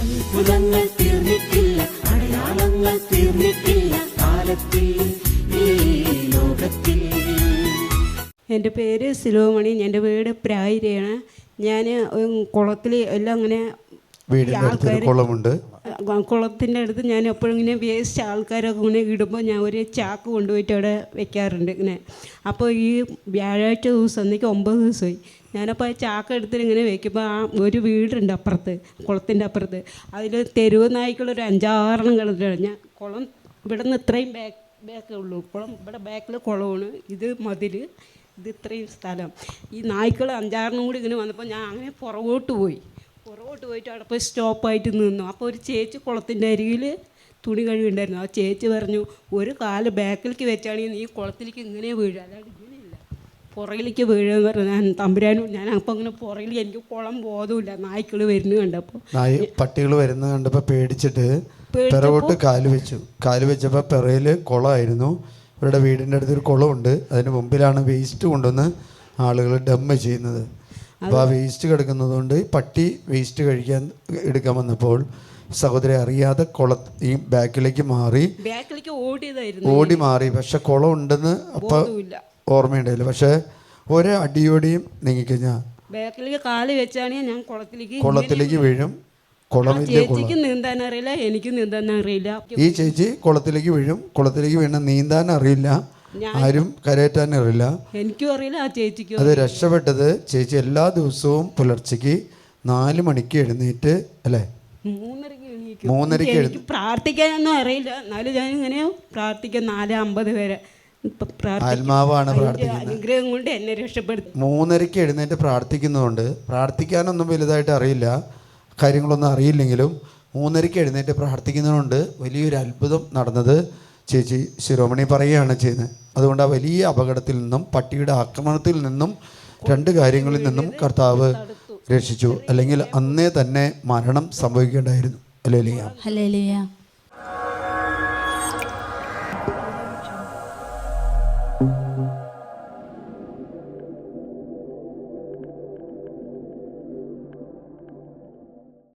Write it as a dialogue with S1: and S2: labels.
S1: അത്ഭുതങ്ങൾ തീർന്നിട്ടില്ല അടയാളങ്ങൾ തീർന്നിട്ടില്ല കാലത്തിൽ ഈ ലോകത്തിൽ.
S2: എന്റെ പേര് സിലോമണി എന്റെ വീട് പ്രായിരയാണ്. ഞാൻ കുളത്തിൽ എല്ലാം അങ്ങനെ
S3: വീടിന്റെ അടുത്തൊരു കുളമുണ്ട്.
S2: കുളത്തിന്റെ അടുത്ത് ഞാൻ എപ്പോഴും ഇങ്ങനെ വേസ്റ്റ് ആൾക്കാരൊക്കെ ഇങ്ങനെ ഇടുമ്പോൾ ഞാൻ ഒരു ചാക്ക് കൊണ്ടുപോയിട്ട് അവിടെ വെക്കാറുണ്ട് ഇങ്ങനെ. അപ്പോൾ ഈ വ്യാഴാഴ്ച ദിവസം അന്നേക്ക് ഒമ്പത് ദിവസമായി. ഞാനപ്പോൾ ആ ചാക്ക് എടുത്തിട്ട് ഇങ്ങനെ വെക്കുമ്പോൾ ആ ഒരു വീടുണ്ട് അപ്പുറത്ത് കുളത്തിന്റെ അപ്പുറത്ത്. അതിൽ തെരുവ് നായ്ക്കളൊരു അഞ്ചാറെണ്ണം കിടന്നിട്ടാണ് ഞാൻ കുളം ഇവിടെ നിന്ന് ഇത്രയും ബാക്ക് ബാക്കേ ഉള്ളൂ. കുളം ഇവിടെ ബാക്കിൽ കുളമാണ്. ഇത് മതിൽ. ഇത് ഇത്രയും സ്ഥലം. ഈ നായ്ക്കൾ അഞ്ചാറെണ്ണം കൂടി ഇങ്ങനെ വന്നപ്പോൾ ഞാൻ അങ്ങനെ പുറകോട്ട് പോയി. പുറകോട്ട് പോയിട്ട് അവിടെ പോയി സ്റ്റോപ്പായിട്ട് നിന്നു. അപ്പോൾ ഒരു ചേച്ചി കുളത്തിന്റെ അരികിൽ തുണി കഴുകിണ്ടായിരുന്നു. ആ ചേച്ചി പറഞ്ഞു ഒരു കാൽ ബാക്കിലേക്ക് വെച്ചാണെങ്കിൽ നീ കുളത്തിലേക്ക് ഇങ്ങനെ വീഴുക അല്ലാണ്ട് ഇങ്ങനെയില്ല. പുറകിലേക്ക് വീഴുക പറഞ്ഞു ഞാൻ തമ്പുരാനും ഞാൻ അപ്പോൾ അങ്ങനെ പുറകിൽ എനിക്ക് കുളം ബോധമില്ല നായ്ക്കൾ വരുന്നു കണ്ടപ്പോൾ
S3: നായ് പട്ടികൾ വരുന്നത് കണ്ടപ്പോൾ പേടിച്ചിട്ട് പിറകോട്ട് കാൽ വെച്ചു. കാൽ വെച്ചപ്പോൾ പിറയിൽ കുളമായിരുന്നു. ഇവരുടെ വീടിന്റെ അടുത്തൊരു കുളമുണ്ട്. അതിന് മുമ്പിലാണ് വേസ്റ്റ് കൊണ്ടുവന്ന് ആളുകൾ ഡമ്മ് ചെയ്യുന്നത്. അപ്പോൾ ആ വേസ്റ്റ് കിടക്കുന്നത് കൊണ്ട് പട്ടി വേസ്റ്റ് കഴിക്കാൻ എടുക്കാൻ വന്നപ്പോൾ സഹോദരി അറിയാതെ കുള ഈ ബാക്കിലേക്ക് മാറി
S2: ബാക്കിലേക്ക് ഓടിയതായിരുന്നു
S3: ഓടി മാറി. പക്ഷെ കുളം ഉണ്ടെന്ന് അപ്പം ഓർമ്മയുണ്ടായില്ല. പക്ഷേ ഒരു അടിയോടിയും നീങ്ങിക്കഴിഞ്ഞാൽ
S2: ബാക്കിലേക്ക് കാൽ വെച്ചാണെങ്കിൽ ഞാൻ കുളത്തിലേക്ക്
S3: കുളത്തിലേക്ക് വീഴും.
S2: ചേച്ചിക്ക് നീന്താൻ അറിയില്ല എനിക്ക് നീന്താൻ അറിയില്ല
S3: ഈ ചേച്ചി കുളത്തിലേക്ക് വീഴും. കുളത്തിലേക്ക് വീണ നീന്താൻ അറിയില്ല ആരും കരയറ്റാൻ അറിയില്ല
S2: എനിക്കും അറിയില്ല ആ ചേച്ചിക്കും
S3: അത് രക്ഷപ്പെട്ടത് ചേച്ചി എല്ലാ ദിവസവും പുലർച്ചയ്ക്ക് നാല് മണിക്ക് എഴുന്നേറ്റ് അല്ലേ?
S2: മൂന്നരക്ക് എനിക്ക് പ്രാർത്ഥിക്കാനൊന്നും അറിയില്ല. എന്നാലും ഞാൻ ഇങ്ങനെ പ്രാർത്ഥിക്കാം നാല് അമ്പത് വരെ.
S3: ആത്മാവാണ്
S2: അനുഗ്രഹം കൊണ്ട് എന്നെ രക്ഷപ്പെടുത്തി.
S3: മൂന്നരയ്ക്ക് എഴുന്നേറ്റ് പ്രാർത്ഥിക്കുന്നതുകൊണ്ട് പ്രാർത്ഥിക്കാനൊന്നും വലുതായിട്ട് അറിയില്ല. കാര്യങ്ങളൊന്നും അറിയില്ലെങ്കിലും മൂന്നരക്ക് എഴുന്നേറ്റ് പ്രാർത്ഥിക്കുന്നതുകൊണ്ട് വലിയൊരു അത്ഭുതം നടന്നത് ചേച്ചി ശിരോമണി പറയുകയാണ് ചെയ്യുന്നത്. അതുകൊണ്ട് ആ വലിയ അപകടത്തിൽ നിന്നും പട്ടിയുടെ ആക്രമണത്തിൽ നിന്നും രണ്ട് കാര്യങ്ങളിൽ നിന്നും കർത്താവ് രക്ഷിച്ചു. അല്ലെങ്കിൽ അന്നേ തന്നെ മരണം സംഭവിക്കേണ്ടായിരുന്നു. അല്ലേ